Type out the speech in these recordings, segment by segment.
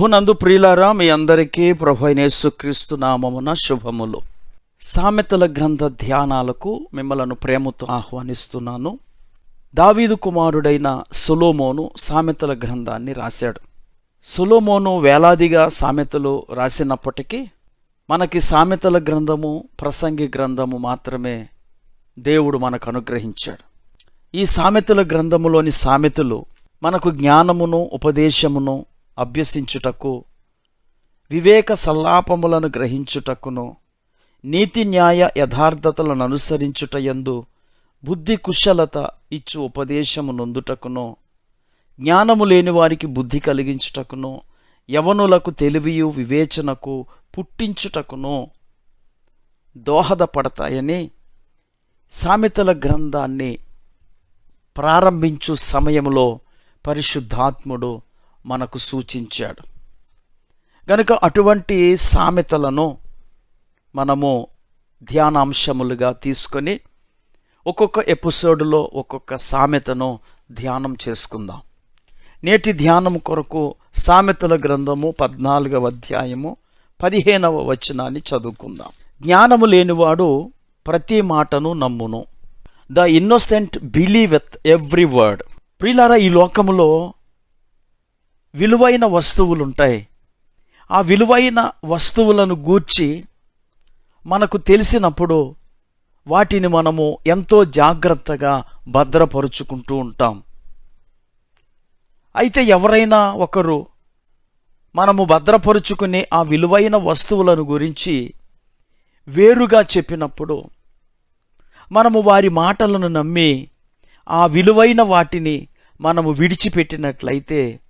ప్రభునందు ప్రియులారా మీ అందరికీ ప్రభు అయిన యేసుక్రీస్తు నామమున శుభములు. సామెతల గ్రంథ ధ్యానాలకు మిమ్మలను ప్రేమతో ఆహ్వానిస్తున్నాను. దావీదు కుమారుడైన సొలోమోను సామెతల గ్రంథాన్ని రాశాడు. సొలోమోను వేలాదిగా సామెతలు రాసినప్పటికీ మనకి సామెతల గ్రంథము ప్రసంగి గ్రంథము మాత్రమే దేవుడు మనకు అనుగ్రహించాడు. ఈ సామెతల గ్రంథములోని సామెతలు మనకు జ్ఞానమును ఉపదేశమును అభ్యసించుటకు వివేక సల్లాపములను గ్రహించుటకును నీతి న్యాయ యథార్థతలను అనుసరించుటయందు బుద్ధి కుశలత ఇచ్చు ఉపదేశము నొందుటకును జ్ఞానము లేని వారికి బుద్ధి కలిగించుటకును యవనులకు తెలివియు వివేచనకు పుట్టించుటకును దోహదపడతాయని సామెతల గ్రంథాన్ని ప్రారంభించు సమయంలో పరిశుద్ధాత్ముడు మనకు సూచించాడు. గనుక అటువంటి సామెతలను మనము ధ్యానాంశములుగా తీసుకొని ఒక్కొక్క ఎపిసోడ్లో ఒక్కొక్క సామెతను ధ్యానం చేసుకుందాం. నేటి ధ్యానం కొరకు సామెతల గ్రంథము పద్నాలుగవ అధ్యాయము పదిహేనవ వచనాన్ని చదువుకుందాం. జ్ఞానము లేనివాడు ప్రతి మాటను నమ్మును. The innocent believeth every word. ప్రిలారా ఈ లోకములో విలువైన వస్తువులు ఉంటాయి ఆ విలువైన వస్తువులను గూర్చి మనకు తెలిసినప్పుడు వాటిని మనము ఎంతో జాగ్రత్తగా భద్రపరుచుకుంటూ ఉంటాం. అయితే ఎవరైనా ఒకరు మనము భద్రపరుచుకునే ఆ విలువైన వస్తువులను గురించి వేరుగా చెప్పినప్పుడు మనము వారి మాటలను నమ్మి ఆ విలువైన వాటిని మనము విడిచిపెట్టినట్లయితే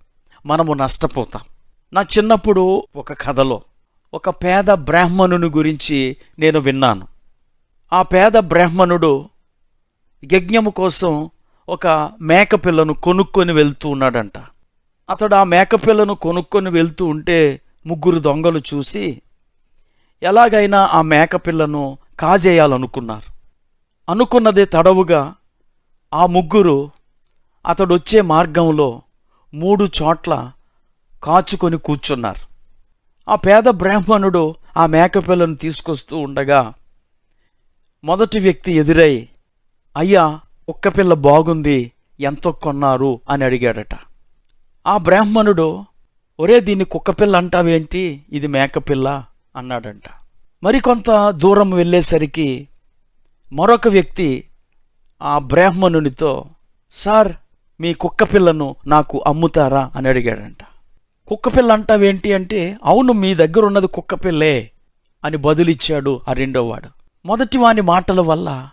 మనము నష్టపోతాం. నా చిన్నప్పుడు ఒక కథలో ఒక పేద బ్రాహ్మణుని గురించి నేను విన్నాను. ఆ పేద బ్రాహ్మణుడు యజ్ఞము కోసం ఒక మేకపిల్లను కొనుక్కొని వెళ్తూ ఉన్నాడంట. అతడు ఆ మేకపిల్లను కొనుక్కొని వెళ్తూ ఉంటే ముగ్గురు దొంగలు చూసి ఎలాగైనా ఆ మేకపిల్లను కాజేయాలనుకున్నారు. అనుకున్నదే తడవుగా ఆ ముగ్గురు అతడొచ్చే మార్గంలో మూడు చోట్ల కాచుకొని కూర్చున్నారు. ఆ పేద బ్రాహ్మణుడు ఆ మేకపిల్లను తీసుకొస్తూ ఉండగా మొదటి వ్యక్తి ఎదురై అయ్యా ఒక్క పిల్ల బాగుంది ఎంతో కొన్నారు? అని అడిగాడట. ఆ బ్రాహ్మణుడు ఒరే దీన్ని కుక్కపిల్ల అంటావేంటి? ఇది మేకపిల్ల అన్నాడంట. మరికొంత దూరం వెళ్ళేసరికి మరొక వ్యక్తి ఆ బ్రాహ్మణునితో సార్ మీ కుక్కపిల్లను నాకు అమ్ముతారా? అని అడిగాడంట. కుక్కపిల్ల అంటావేంటి అంటే అవును మీ దగ్గర ఉన్నది కుక్కపిల్లే అని బదులిచ్చాడు ఆ రెండోవాడు మొదటి వాని మాటల వల్ల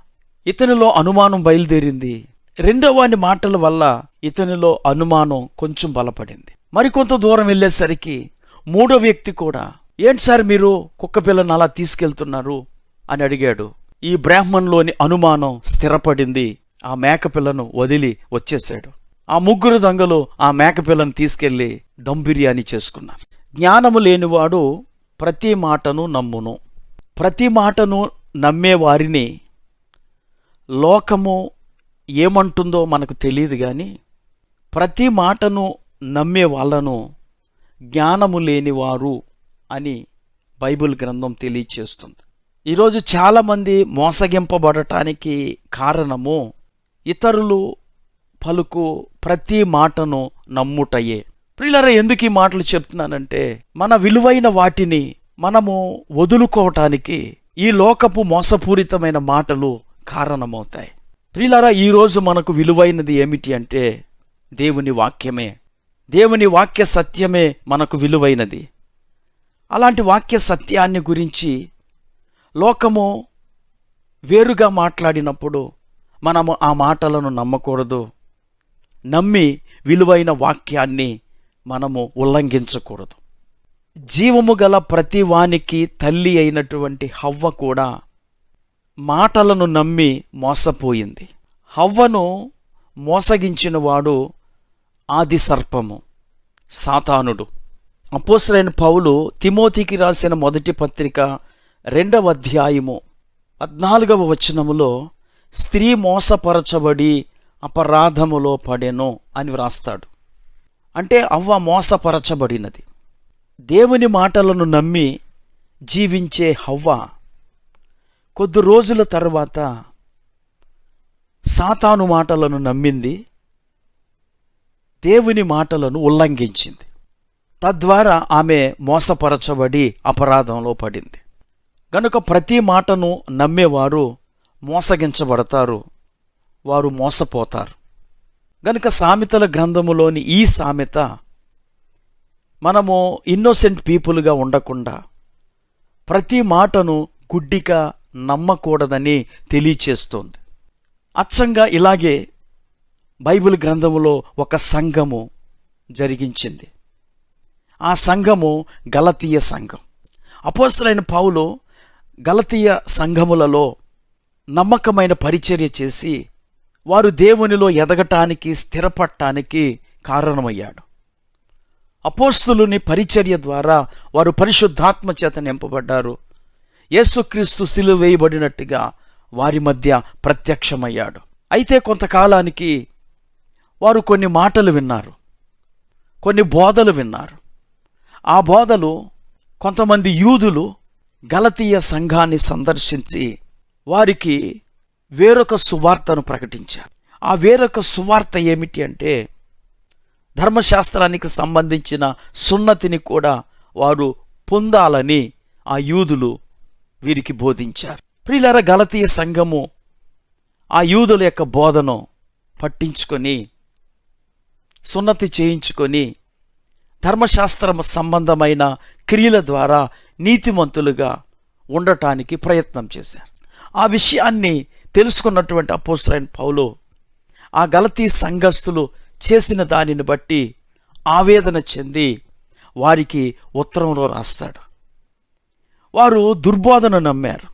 ఇతనిలో అనుమానం బయలుదేరింది. రెండో వాని మాటల వల్ల ఇతనిలో అనుమానం కొంచెం బలపడింది. మరికొంత దూరం వెళ్ళేసరికి మూడో వ్యక్తి కూడా ఏంటి సార్ మీరు కుక్కపిల్లను అలా తీసుకెళ్తున్నారు? అని అడిగాడు. ఈ బ్రాహ్మణ్లోని అనుమానం స్థిరపడింది. ఆ మేకపిల్లను వదిలి వచ్చేశాడు ఆ ముగ్గురు దొంగలు ఆ మేకపిల్లను తీసుకెళ్ళి దమ్ బిర్యానీ చేసుకున్నారు. జ్ఞానము లేనివాడు ప్రతి మాటను నమ్మును. ప్రతి మాటను నమ్మే వారిని లోకము ఏమంటుందో మనకు తెలియదు కానీ ప్రతి మాటను నమ్మే వాళ్ళను జ్ఞానము లేనివారు అని బైబిల్ గ్రంథం తెలియచేస్తుంది. ఈరోజు చాలామంది మోసగింపబడటానికి కారణము ఇతరులు పలుకు ప్రతి మాటను నమ్ముటయే. ప్రియులరా ఎందుకు ఈ మాటలు చెప్తున్నానంటే మన విలువైన వాటిని మనము వదులుకోవటానికి ఈ లోకపు మోసపూరితమైన మాటలు కారణమవుతాయి. ప్రియులరా ఈరోజు మనకు విలువైనది ఏమిటి అంటే దేవుని వాక్యమే. దేవుని వాక్య సత్యమే మనకు విలువైనది. అలాంటి వాక్య సత్యాన్ని గురించి లోకము వేరుగా మాట్లాడినప్పుడు మనము ఆ మాటలను నమ్మకూడదు. నమ్మి విలువైన వాక్యాన్ని మనము ఉల్లంఘించకూడదు. జీవము గల ప్రతి వానికి తల్లి అయినటువంటి హవ్వ కూడా మాటలను నమ్మి మోసపోయింది. హవ్వను మోసగించినవాడు ఆది సర్పము సాతానుడు. అపోసరైన పౌలు తిమోతికి రాసిన మొదటి పత్రిక రెండవ అధ్యాయము పద్నాలుగవ వచనములో స్త్రీ మోసపరచబడి అపరాధములో పడెను అని వ్రాస్తాడు. అంటే అవ్వ మోసపరచబడినది. దేవుని మాటలను నమ్మి జీవించే హవ్వ కొద్ది రోజుల తర్వాత సాతాను మాటలను నమ్మింది దేవుని మాటలను ఉల్లంఘించింది. తద్వారా ఆమె మోసపరచబడి అపరాధంలో పడింది. గనుక ప్రతి మాటను నమ్మేవారు మోసగించబడతారు. వారు మోసపోతారు. గనుక సామెతల గ్రంథములోని ఈ సామెత మనము ఇన్నోసెంట్ పీపుల్గా ఉండకుండా ప్రతి మాటను గుడ్డిగా నమ్మకూడదని తెలియచేస్తోంది. అచ్చంగా ఇలాగే బైబిల్ గ్రంథములో ఒక సంఘము జరిగించింది. ఆ సంఘము గలతీయ సంఘం. అపోస్తులైన పావులు గలతీయ సంఘములలో నమ్మకమైన పరిచర్య చేసి వారు దేవునిలో ఎదగటానికి స్థిరపడటానికి కారణమయ్యాడు. అపోస్తులుని పరిచర్య ద్వారా వారు పరిశుద్ధాత్మ చేత నింపబడ్డారు. యేసుక్రీస్తు సిలువ వేయబడినట్టుగా వారి మధ్య ప్రత్యక్షమయ్యాడు. అయితే కొంతకాలానికి వారు కొన్ని మాటలు విన్నారు. కొన్ని బోధలు విన్నారు. ఆ బోధలు కొంతమంది యూదులు గలతీయ సంఘాన్ని సందర్శించి వారికి వేరొక సువార్తను ప్రకటించారు. ఆ వేరొక సువార్త ఏమిటి అంటే ధర్మశాస్త్రానికి సంబంధించిన సున్నతిని కూడా వారు పొందాలని ఆ యూదులు వీరికి బోధించారు. ప్రియులర గలతీయ సంఘము ఆ యూదుల యొక్క బోధను పట్టించుకొని సున్నతి చేయించుకొని ధర్మశాస్త్రం సంబంధమైన క్రియల ద్వారా నీతిమంతులుగా ఉండటానికి ప్రయత్నం చేశారు. ఆ విషయాన్ని తెలుసుకున్నటువంటి అపోస్తులైన పౌలు ఆ గలతీ సంఘస్థులు చేసిన దానిని బట్టి ఆవేదన చెంది వారికి ఉత్తరంలో రాస్తాడు. వారు దుర్బోధన నమ్మారు.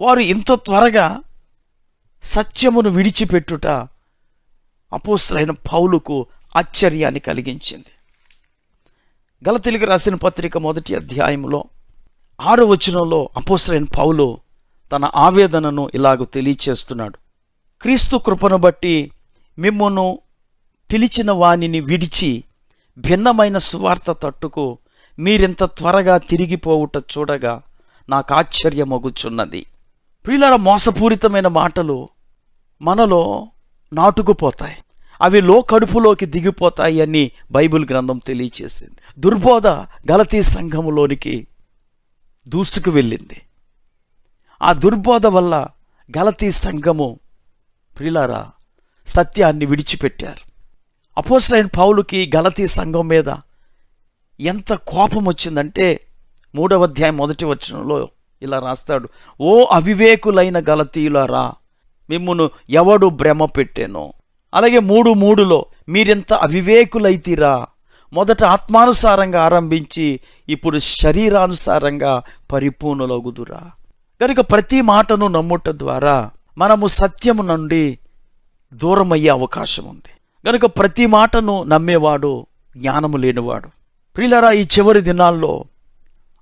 వారు ఇంత త్వరగా సత్యమును విడిచిపెట్టుట అపోస్తులైన పౌలుకు ఆశ్చర్యాన్ని కలిగించింది. గలతీలకు రాసిన పత్రిక మొదటి అధ్యాయంలో ఆరో వచనంలో అపోస్తులైన పౌలు తన ఆవేదనను ఇలాగ తెలియచేస్తున్నాడు. క్రీస్తు కృపను బట్టి మిమ్మును పిలిచిన వానిని విడిచి భిన్నమైన సువార్త తట్టుకు మీరింత త్వరగా తిరిగిపోవుట చూడగా నాకు ఆశ్చర్యమగుచున్నది. ప్రియుల మోసపూరితమైన మాటలు మనలో నాటుకుపోతాయి. అవి లో కడుపులోకి దిగిపోతాయి అని బైబిల్ గ్రంథం తెలియచేసింది. దుర్బోధ గలతీ సంఘములోనికి దూసుకు వెళ్ళింది. ఆ దుర్బోధ వల్ల గలతీ సంఘము ప్రిలారా సత్యాన్ని విడిచిపెట్టారు. అపోసరైన పౌలుకి గలతీ సంఘం మీద ఎంత కోపం వచ్చిందంటే మూడవ అధ్యాయం మొదటి వచనంలో ఇలా రాస్తాడు ఓ అవివేకులైన గలతీయులారా మిమ్మును ఎవడు భ్రమ పెట్టానో? అలాగే మూడు మూడులో మీరెంత అవివేకులైతీరా మొదట ఆత్మానుసారంగా ఆరంభించి ఇప్పుడు శరీరానుసారంగా పరిపూర్ణలగుదురా. కనుక ప్రతి మాటను నమ్ముట ద్వారా మనము సత్యము నుండి దూరమయ్యే అవకాశం ఉంది. కనుక ప్రతి మాటను నమ్మేవాడు జ్ఞానము లేనివాడు. ప్రిలరా ఈ చివరి దినాల్లో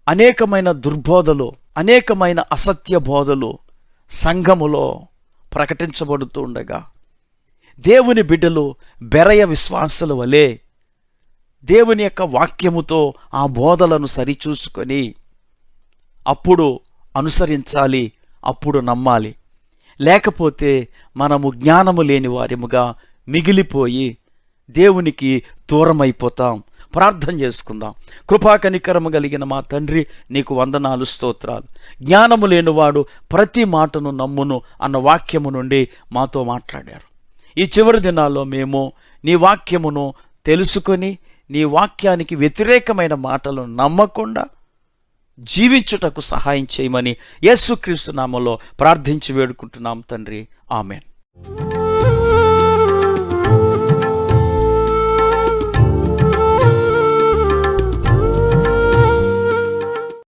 అనేకమైన దుర్బోధలు అనేకమైన అసత్య బోధలు సంఘములో ప్రకటించబడుతూ ఉండగా దేవుని బిడ్డలు బెరయ విశ్వాసుల వలె దేవుని యొక్క వాక్యముతో ఆ బోధలను సరిచూసుకొని అప్పుడు అనుసరించాలి అప్పుడు నమ్మాలి. లేకపోతే మనము జ్ఞానము లేని వారిముగా మిగిలిపోయి దేవునికి దూరమైపోతాం. ప్రార్థన చేసుకుందాం. కృపాకనికరము కలిగిన మా తండ్రి నీకు వందనాలు స్తోత్రాలు. జ్ఞానము లేనివాడు ప్రతి మాటను నమ్మును అన్న వాక్యము నుండి మాతో మాట్లాడారు. ఈ చివరి దినాల్లో మేము నీ వాక్యమును తెలుసుకొని నీ వాక్యానికి వ్యతిరేకమైన మాటలను నమ్మకుండా జీవించుటకు సహాయం చేయమని యేసుక్రీస్తు నామంలో ప్రార్థించి వేడుకుంటున్నాం తండ్రి. ఆమెన్.